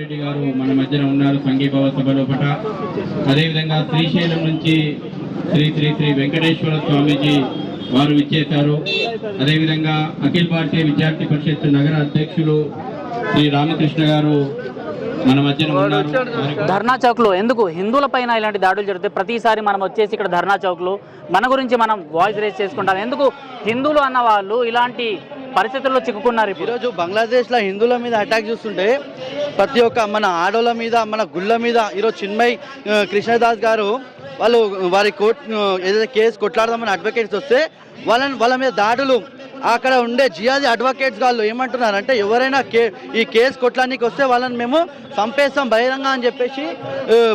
రెడ్డి గారు మన మధ్యన ఉన్నారు సంఘీభావ సభ లోపట అదేవిధంగా శ్రీశైలం నుంచి శ్రీ శ్రీ శ్రీ వెంకటేశ్వర స్వామీజీ వారు విచ్చేశారు. అదేవిధంగా అఖిల భారతీయ విద్యార్థి పరిషత్ నగర అధ్యక్షులు శ్రీ రామకృష్ణ గారు మన మధ్యన ఉన్నారు వారికి ధర్నా చౌక్లో ఎందుకు? హిందువుల పైన ఇలాంటి దాడులు జరుగుతాయి. ప్రతిసారి మనం వచ్చేసి ఇక్కడ ధర్నా చౌక్లో మన గురించి మనం వాయిస్ రేస్ చేసుకుంటాం. ఎందుకు? హిందువులు అన్న వాళ్ళు ఇలాంటి పరిస్థితుల్లో చిక్కుకున్నారు ఇప్పుడు. ఈరోజు బంగ్లాదేశ్లో హిందువుల మీద అటాక్ చూస్తుంటే ప్రతి ఒక్క మన ఆడోళ్ళ మీద మన గుళ్ళ మీద ఈరోజు చిన్మయ్ కృష్ణదాస్ గారు వాళ్ళు వారి కోర్ట్ ఏదైతే కేసు కొట్లాడదామని అడ్వకేట్స్ వస్తే వాళ్ళని వాళ్ళ మీద దాడులు అక్కడ ఉండే జియాది అడ్వకేట్స్ వాళ్ళు ఏమంటున్నారు అంటే ఎవరైనా కే ఈ కేసు కొట్లానికి వస్తే వాళ్ళని మేము చంపేస్తాం బహిరంగ అని చెప్పేసి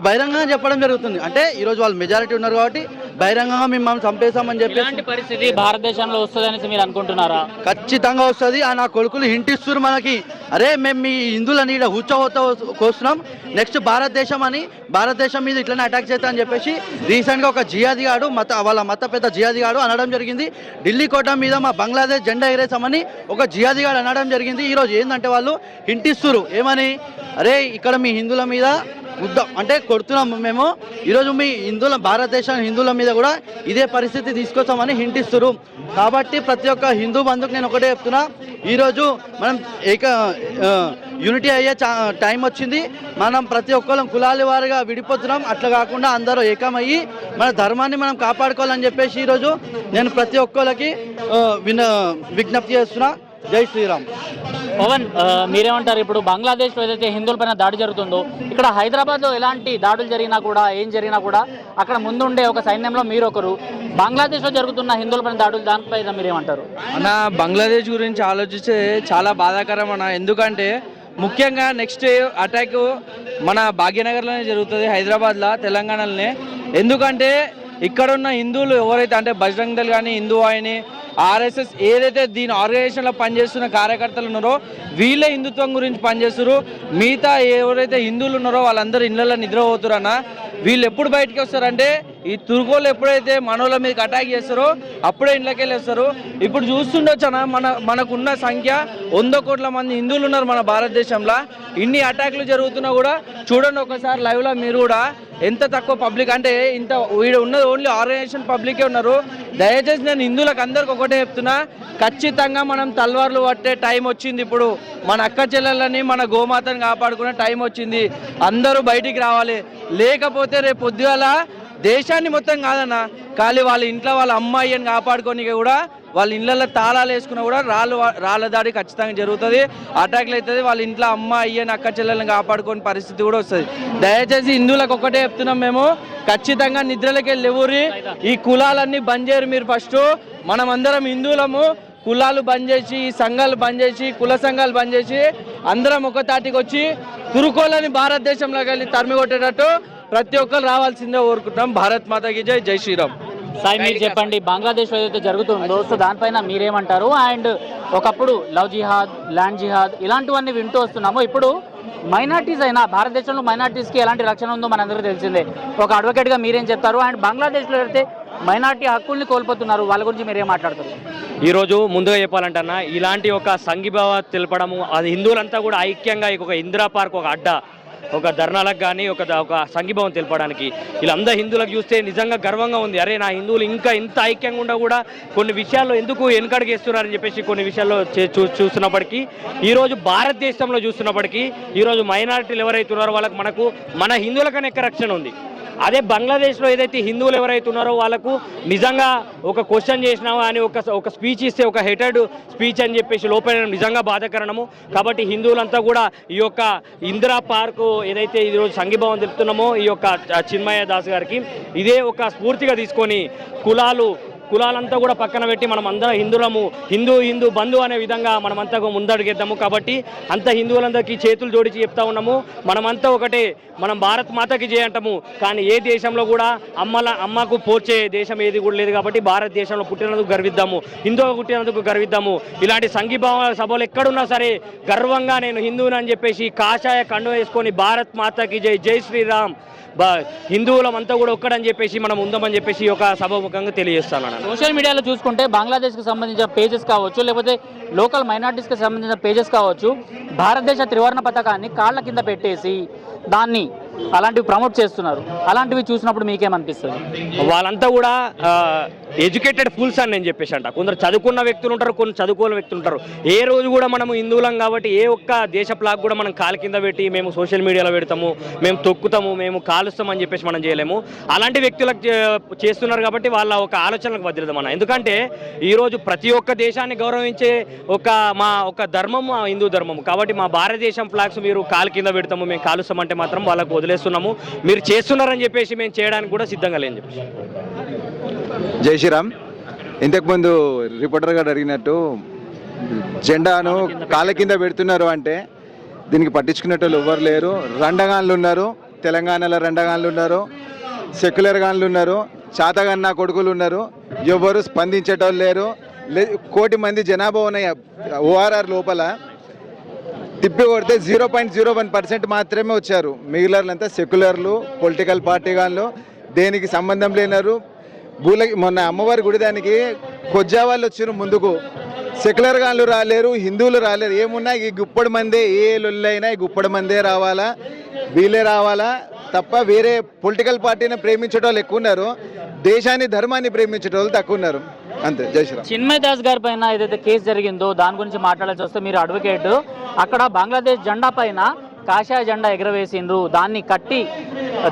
బహిరంగ అని చెప్పడం జరుగుతుంది. అంటే ఈరోజు వాళ్ళు మెజారిటీ ఉన్నారు కాబట్టి బహిరంగంగా మేము మనం చంపేస్తామని చెప్పేసి ఇలాంటి పరిస్థితి భారతదేశంలో వస్తుందని మీరు అనుకుంటున్నారా? ఖచ్చితంగా వస్తుంది. ఆ నా కొడుకులు హింటిస్తున్నారు మనకి. అరే మేము మీ హిందువులని ఇక్కడ హుచ్చహోత కోస్తున్నాం. నెక్స్ట్ భారతదేశం అని భారతదేశం మీద ఇట్లనే అటాక్ చేస్తా అని చెప్పేసి రీసెంట్గా ఒక జియాది గాడు మత వాళ్ళ మత పెద్ద జియాది గాడు అనడం జరిగింది. ఢిల్లీ కోట మీద మా బంగ్లాదేశ్ జెండా ఎగరేసామని ఒక జియాది గాడు అనడం జరిగింది. ఈరోజు ఏంటంటే వాళ్ళు హింటిస్తున్నారు ఏమని? అరే ఇక్కడ మీ హిందువుల మీద ఉద్ద అంటే కొడుతున్నాము మేము. ఈరోజు మీ హిందువుల భారతదేశం హిందువుల మీద కూడా ఇదే పరిస్థితి తీసుకొస్తామని హింటిస్తారు. కాబట్టి ప్రతి ఒక్క హిందూ బంధుకు నేను ఒకటే చెప్తున్నా. ఈరోజు మనం ఏక యూనిటీ అయ్యే చా- టైం వచ్చింది. మనం ప్రతి ఒక్కరం కులాల వారిగా విడిపోతున్నాం. అట్లా కాకుండా అందరూ ఏకమయ్యి మన ధర్మాన్ని మనం కాపాడుకోవాలని చెప్పేసి ఈరోజు నేను ప్రతి ఒక్కరికి విన విజ్ఞప్తి చేస్తున్నా. జై శ్రీరామ్. పవన్ మీరేమంటారు? ఇప్పుడు బంగ్లాదేశ్లో ఏదైతే హిందువుల పైన దాడి జరుగుతుందో ఇక్కడ హైదరాబాద్లో ఎలాంటి దాడులు జరిగినా కూడా ఏం జరిగినా కూడా అక్కడ ముందుండే ఒక సైన్యంలో మీరు ఒకరు బంగ్లాదేశ్లో జరుగుతున్న హిందువుల పైన దాడులు దానిపైన మీరేమంటారు? అన్న బంగ్లాదేశ్ గురించి ఆలోచిస్తే చాలా బాధాకరం అన్న. ఎందుకంటే ముఖ్యంగా నెక్స్ట్ అటాక్ మన భాగ్యనగర్లోనే జరుగుతుంది హైదరాబాద్లో తెలంగాణలోనే. ఎందుకంటే ఇక్కడ ఉన్న హిందువులు ఎవరైతే అంటే బజరంగ్ దళ్ కానీ హిందూ అని ఆర్ఎస్ఎస్ ఏదైతే దీని ఆర్గనైజేషన్లో పనిచేస్తున్న కార్యకర్తలు ఉన్నారో వీళ్ళే హిందుత్వం గురించి పనిచేస్తారు మిగతా ఎవరైతే హిందువులు ఉన్నారో వాళ్ళందరూ ఇళ్ళల్లో నిద్రపోతారు వీళ్ళు ఎప్పుడు బయటికి వస్తారంటే ఈ తుర్కోలు ఎప్పుడైతే మనోళ్ళ మీదకి అటాక్ చేస్తారో అప్పుడే ఇంట్లోకి వస్తారు. ఇప్పుడు చూస్తుండొచ్చు మన మనకున్న సంఖ్య వంద కోట్ల మంది హిందువులు ఉన్నారు మన భారతదేశంలో. ఇన్ని అటాక్లు జరుగుతున్నా కూడా చూడండి ఒకసారి లైవ్లో మీరు కూడా ఎంత తక్కువ పబ్లిక్ అంటే ఇంత వీడు ఉన్నది ఓన్లీ ఆర్గనైజేషన్ పబ్లికే ఉన్నారు. దయచేసి నేను హిందువులకు అందరికి ఒకటే చెప్తున్నా ఖచ్చితంగా మనం తల్వార్లు పట్టే టైం వచ్చింది ఇప్పుడు. మన అక్క చెల్లెళ్ళని మన గోమాతని కాపాడుకునే టైం వచ్చింది. అందరూ బయటికి రావాలి. లేకపోతే రేపు పొద్దుగాల దేశాన్ని మొత్తం కాదన్న ఖాళీ వాళ్ళ ఇంట్లో వాళ్ళ అమ్మాయిని కాపాడుకొని కూడా వాళ్ళ ఇళ్ళల్లో తాళాలు వేసుకున్నా కూడా రాళ్ళు రాళ్ళ దాడి ఖచ్చితంగా జరుగుతుంది. అటాక్లు అవుతుంది వాళ్ళ ఇంట్లో అమ్మ అయ్యని అక్క చెల్లెలను కాపాడుకునే పరిస్థితి కూడా వస్తుంది. దయచేసి హిందువులకు ఒకటే చెప్తున్నాం మేము ఖచ్చితంగా నిద్రలకి వెళ్ళి ఈ కులాలన్నీ బంద్ చేయరు మీరు ఫస్ట్. మనం అందరం హిందువులము కులాలు బంద్ చేసి ఈ సంఘాలు బంద్ చేసి కుల సంఘాలు బంద్ చేసి అందరం ఒక తాటికి వచ్చి తురుకోలని భారతదేశంలోకి వెళ్ళి తరిమి కొట్టేటట్టు ప్రతి ఒక్కరు రావాల్సిందే కోరుకుంటున్నాం భారత్ మాతాకి జై జై శ్రీరామ్. సాయి మీరు చెప్పండి బంగ్లాదేశ్ ఏదైతే జరుగుతుందో సో దానిపైన మీరేమంటారు? అండ్ ఒకప్పుడు లవ్ జిహాద్ ల్యాండ్ జిహాద్ ఇలాంటివన్నీ వింటూ వస్తున్నాము. ఇప్పుడు మైనార్టీస్ అయినా భారతదేశంలో మైనార్టీస్కి ఎలాంటి రక్షణ ఉందో మనందరికీ తెలిసిందే. ఒక అడ్వకేట్గా మీరేం చెప్తారు? అండ్ బంగ్లాదేశ్లో అయితే మైనార్టీ హక్కుల్ని కోల్పోతున్నారు వాళ్ళ గురించి మీరేం మాట్లాడతారు? ఈరోజు ముందుగా చెప్పాలంటే అన్న ఇలాంటి ఒక సంఘీభావ తెలపడము అది హిందువులంతా కూడా ఐక్యంగా ఒక ఇందిరా పార్క్ ఒక అడ్డ. ఒక ధర్నాలకు కానీ ఒక ఒక సంఘీభావం తెలపడానికి. వీళ్ళందరూ హిందువులకు చూస్తే నిజంగా గర్వంగా ఉంది. అరే నా హిందువులు ఇంకా ఇంత ఐక్యంగా ఉండా కూడా కొన్ని విషయాల్లో ఎందుకు వెనుకడుగేస్తున్నారని చెప్పేసి కొన్ని విషయాల్లో చూ చూస్తున్నప్పటికీ ఈరోజు భారతదేశంలో చూస్తున్నప్పటికీ ఈరోజు మైనారిటీలు ఎవరైతే ఉన్నారో వాళ్ళకి మనకు మన హిందువులకనే ఎక్క రక్షణ ఉంది. అదే బంగ్లాదేశ్లో ఏదైతే హిందువులు ఎవరైతే ఉన్నారో వాళ్ళకు నిజంగా ఒక క్వశ్చన్ చేసినావా అని ఒక ఒక స్పీచ్ ఇస్తే ఒక హెటెడ్ స్పీచ్ అని చెప్పేసి లోపల నిజంగా బాధాకరణము. కాబట్టి హిందువులంతా కూడా ఈ యొక్క ఇందిరా పార్కు ఏదైతే ఈరోజు సంఘీభావం తెలుపుతున్నామో ఈ యొక్క చిన్మయ దాస్ గారికి ఇదే ఒక స్ఫూర్తిగా తీసుకొని కులాలు కులాలంతా కూడా పక్కన పెట్టి మనం అందరం హిందువులము హిందూ హిందూ బంధు అనే విధంగా మనమంతా ముందడుగేద్దాము కాబట్టి అంత హిందువులందరికీ చేతులు జోడించి చెప్తా ఉన్నాము. మనమంతా ఒకటే మనం భారత్ మాతకి చేయంటాము అంటాము. కానీ ఏ దేశంలో కూడా అమ్మల అమ్మకు పోర్చే దేశం ఏది కూడా లేదు కాబట్టి భారతదేశంలో పుట్టినందుకు గర్విద్దాము. హిందువు పుట్టినందుకు గర్విద్దాము. ఇలాంటి సంఘీభావ సభలు ఎక్కడున్నా సరే గర్వంగా నేను హిందువునని అని చెప్పేసి కాషాయ కండు వేసుకొని భారత్ మాతకి జై జై శ్రీరామ్. బా హిందువులమంతా కూడా ఒక్కడని చెప్పేసి మనం ఉందామని చెప్పేసి ఒక సభాముఖంగా తెలియజేస్తాను సోషల్ మీడియాలో చూసుకుంటే బంగ్లాదేశ్కి సంబంధించిన పేజెస్ కావచ్చు లేకపోతే లోకల్ మైనార్టీస్కి సంబంధించిన పేజెస్ కావచ్చు భారతదేశ త్రివర్ణ పథకాన్ని కాళ్ళ కింద పెట్టేసి దాన్ని అలాంటివి ప్రమోట్ చేస్తున్నారు. అలాంటివి చూసినప్పుడు మీకేమనిపిస్తుంది? వాళ్ళంతా కూడా ఎడ్యుకేటెడ్ ఫుల్స్ అని నేను చెప్పేసి అంట కొందరు చదువుకున్న వ్యక్తులు ఉంటారు కొన్ని చదువుకోని వ్యక్తులు ఉంటారు. ఏ రోజు కూడా మనము హిందువులం కాబట్టి ఏ ఒక్క దేశ ప్లాగ్ కూడా మనం కాలు కింద పెట్టి మేము సోషల్ మీడియాలో పెడతాము మేము తొక్కుతాము మేము కాలుస్తాం అని చెప్పేసి మనం చేయలేము. అలాంటి వ్యక్తులకు చే- చేస్తున్నారు కాబట్టి వాళ్ళ ఒక ఆలోచనలకు భద్రత మన ఎందుకంటే ఈరోజు ప్రతి ఒక్క దేశాన్ని గౌరవించే ఒక మా ఒక ధర్మం మా హిందూ ధర్మం కాబట్టి మా భారతదేశం ఫ్లాగ్స్ మీరు కాలు కింద పెడతాము మేము కాలుస్తామంటే మాత్రం వాళ్ళకు వదిలేస్తున్నాము. మీరు చేస్తున్నారని చెప్పేసి మేము చేయడానికి కూడా సిద్ధంగా లేని చెప్పేసి. జై శ్రీరామ్. ఇంతకుముందు రిపోర్టర్ గారు అడిగినట్టు జెండాను కాళ్ళ కింద పెడుతున్నారు అంటే దీనికి పట్టించుకునేటోళ్ళు ఎవ్వరు లేరు. రండగాన్లు ఉన్నారు తెలంగాణలో రండగాన్లు ఉన్నారు సెక్యులర్ గాన్లు ఉన్నారు చాతగన్న కొడుకులు ఉన్నారు ఎవరు స్పందించేటోళ్ళు లేరు. కోటి మంది జనాభా ఉన్నాయి ఓఆర్ఆర్ లోపల తిప్పి కొడితే zero point zero one percent మాత్రమే వచ్చారు. మిగిలినంతా సెక్యులర్లు పొలిటికల్ పార్టీ వాళ్ళు దేనికి సంబంధం లేనారు. భూల మొన్న అమ్మవారి గుడి దానికి కొజ్జా వాళ్ళు వచ్చారు ముందుకు. సెక్యులర్ గాళ్ళు రాలేరు హిందువులు రాలేరు. ఏమున్నా ఈ గుప్పడి మందే ఏ లొల్లైనా ఈ గుప్పడి మందే రావాలా? వీళ్ళే రావాలా? తప్ప వేరే పొలిటికల్ పార్టీని ప్రేమించడం వాళ్ళు ఎక్కువ ఉన్నారు దేశాన్ని ధర్మాన్ని ప్రేమించడం వాళ్ళు తక్కువ ఉన్నారు అంతే జై శ్రీరామ్. చిన్మయ్ దాస్ గారి పైన ఏదైతే కేసు జరిగిందో దాని గురించి మాట్లాడాల్సి వస్తే మీరు అడ్వకేట్ అక్కడ బంగ్లాదేశ్ జెండా పైన కాషాయ జెండా ఎగరవేసిండ్రు దాన్ని కట్టి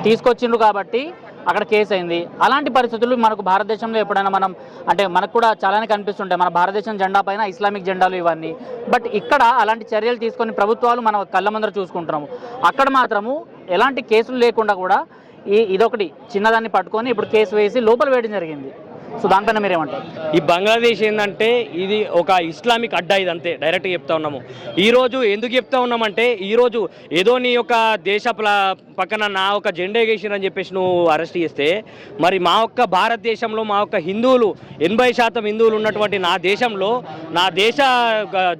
తీసుకొచ్చిండ్రు కాబట్టి అక్కడ కేసు అయింది. అలాంటి పరిస్థితులు మనకు భారతదేశంలో ఎప్పుడైనా మనం అంటే మనకు కూడా చాలానే కనిపిస్తుంటాయి. మన భారతదేశం జెండా పైన ఇస్లామిక్ జెండాలు ఇవన్నీ. బట్ ఇక్కడ అలాంటి చర్యలు తీసుకొని ప్రభుత్వాలు మనం కళ్ళ ముందర చూసుకుంటున్నాము. అక్కడ మాత్రము ఎలాంటి కేసులు లేకుండా కూడా ఈ ఇదొకటి చిన్నదాన్ని పట్టుకొని ఇప్పుడు కేసు వేసి లోపల వేయడం జరిగింది. సో దానిపైన మీరేమంటారు? ఈ బంగ్లాదేశ్ ఏంటంటే ఇది ఒక ఇస్లామిక్ అడ్డా ఇది అంతే డైరెక్ట్గా చెప్తా ఉన్నాము. ఈరోజు ఎందుకు చెప్తా ఉన్నామంటే ఈరోజు ఏదో నీ యొక్క దేశ పక్కన నా ఒక జెండా ఎగేసిరని చెప్పేసి నువ్వు అరెస్ట్ చేస్తే మరి మా ఒక్క భారతదేశంలో మా ఒక్క హిందువులు ఎనభై శాతం హిందువులు ఉన్నటువంటి నా దేశంలో నా దేశ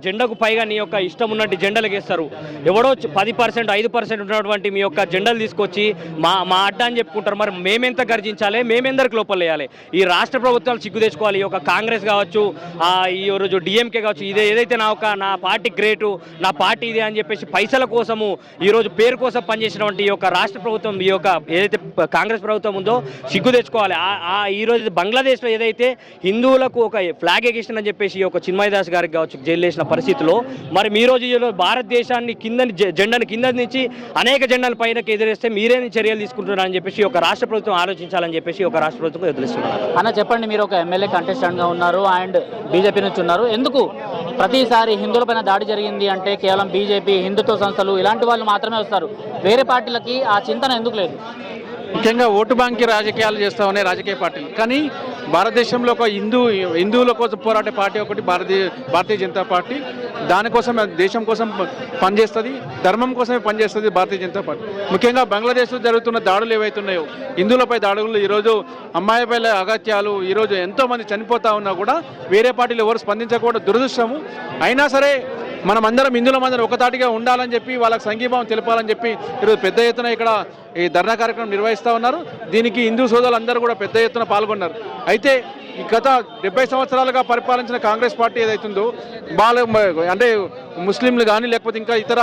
జెండకు పైగా నీ యొక్క ఇష్టం ఉన్నట్టు జెండలు గేస్తారు ఎవడో పది పర్సెంట్ ఐదు పర్సెంట్ ఉన్నటువంటి మీ యొక్క జెండలు తీసుకొచ్చి మా మా అడ్డా అని చెప్పుకుంటారు. మరి మేమెంత గర్జించాలి? మేమెందరికి లోపల వేయాలి ఈ రాష్ట్ర ప్రభుత్వాలు సిగ్గు తెచ్చుకోవాలి. ఈ యొక్క కాంగ్రెస్ కావచ్చు ఈ రోజు డిఎంకే కావచ్చు ఇదే ఏదైతే నా ఒక నా పార్టీ గ్రేటు నా పార్టీ ఇదే అని చెప్పేసి పైసల కోసము ఈ రోజు పేరు కోసం పనిచేసినటువంటి ఈ యొక్క రాష్ట్ర ప్రభుత్వం ఈ యొక్క ఏదైతే కాంగ్రెస్ ప్రభుత్వం ఉందో సిగ్గు తెచ్చుకోవాలి. ఆ- ఈ రోజు బంగ్లాదేశ్లో ఏదైతే హిందువులకు ఒక ఫ్లాగ్ ఎగేషన్ అని చెప్పేసి ఈ యొక్క చిన్మయ దాస్ గారికి కావచ్చు జైలు వేసిన పరిస్థితిలో మరి మీ రోజు భారతదేశాన్ని కింద జెండాను కింద నుంచి అనేక జెండాల పైనకి ఎదురేస్తే మీరేని చర్యలు తీసుకుంటున్నారని చెప్పేసి ఒక రాష్ట్ర ప్రభుత్వం ఆలోచించాలని చెప్పేసి ఒక రాష్ట్ర ప్రభుత్వం ఎదురుస్తున్నారు అన్న చెప్పండి. మీరు ఒక ఎమ్మెల్యే కంటెస్టెంట్గా ఉన్నారు అండ్ బీజేపీ నుంచి ఉన్నారు. ఎందుకు ప్రతిసారి హిందువులపైన దాడి జరిగింది అంటే కేవలం బీజేపీ హిందుత్వ సంస్థలు ఇలాంటి వాళ్ళు మాత్రమే వస్తారు. వేరే పార్టీలకి ఆ చింతన ఎందుకు లేదు? ముఖ్యంగా ఓటు బ్యాంక్ రాజకీయాలు చేస్తా ఉన్నాయి రాజకీయ పార్టీలు. కానీ భారతదేశంలో ఒక హిందూ హిందువుల కోసం పోరాడే పార్టీ ఒకటి భారతీయ భారతీయ జనతా పార్టీ. దానికోసం దేశం కోసం పనిచేస్తుంది ధర్మం కోసమే పనిచేస్తుంది భారతీయ జనతా పార్టీ. ముఖ్యంగా బంగ్లాదేశ్లో జరుగుతున్న దాడులు ఏవైతున్నాయో హిందువులపై దాడులు ఈరోజు అమ్మాయిపై అగత్యాలు ఈరోజు ఎంతో మంది చనిపోతా ఉన్నా కూడా వేరే పార్టీలు ఎవరు స్పందించకూడదు దురదృష్టము. అయినా సరే మనం అందరం హిందువుల మందరం ఒకతాటిగా ఉండాలని చెప్పి వాళ్ళకి సంఘీభావం తెలపాలని చెప్పి ఈరోజు పెద్ద ఎత్తున ఇక్కడ ఈ ధర్నా కార్యక్రమం నిర్వహిస్తూ ఉన్నారు. దీనికి హిందూ సోదరులు అందరూ కూడా పెద్ద ఎత్తున పాల్గొన్నారు. అయితే ఈ గత డెబ్బై సంవత్సరాలుగా పరిపాలించిన కాంగ్రెస్ పార్టీ ఏదైతుందో వాళ్ళ అంటే ముస్లింలు కానీ లేకపోతే ఇంకా ఇతర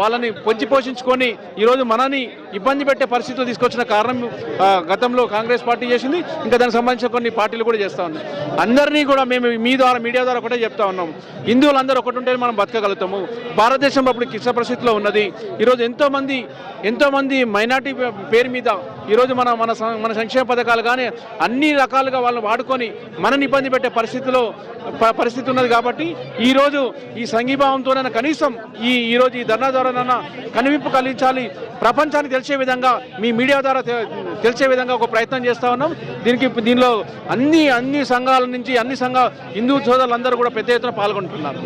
వాళ్ళని పొంచి పోషించుకొని ఈరోజు మనని ఇబ్బంది పెట్టే పరిస్థితులు తీసుకొచ్చిన కారణం గతంలో కాంగ్రెస్ పార్టీ చేసింది. ఇంకా దానికి సంబంధించిన కొన్ని పార్టీలు కూడా చేస్తూ ఉన్నాయి అందరినీ కూడా మేము మీ ద్వారా మీడియా ద్వారా ఒకటే చెప్తా ఉన్నాం. హిందువులు అందరూ ఒకటి ఉంటే మనం బతకగలుగుతాము. భారతదేశంలో అప్పుడు కిష్ట పరిస్థితిలో ఉన్నది. ఈరోజు ఎంతోమంది ఎంతోమంది మైనార్టీ పేరు మీద ఈరోజు మన మన సం- మన సంక్షేమ పథకాలు కానీ అన్ని రకాలుగా వాళ్ళని వాడుకొని మనని ఇబ్బంది పెట్టే పరిస్థితిలో ప- పరిస్థితి ఉన్నది కాబట్టి ఈరోజు ఈ సంఘీభావంతోనైనా కనీసం ఈ ఈరోజు ఈ ధర్నా ద్వారానైనా కనువింపు కలిగించాలి. ప్రపంచానికి తెలిసే విధంగా మీ మీడియా ద్వారా తె- తెలిసే విధంగా ఒక ప్రయత్నం చేస్తా ఉన్నాం. దీనికి దీనిలో అన్ని అన్ని సంఘాల నుంచి అన్ని సంఘ హిందూ సోదరులందరూ కూడా పెద్ద ఎత్తున పాల్గొంటున్నారు.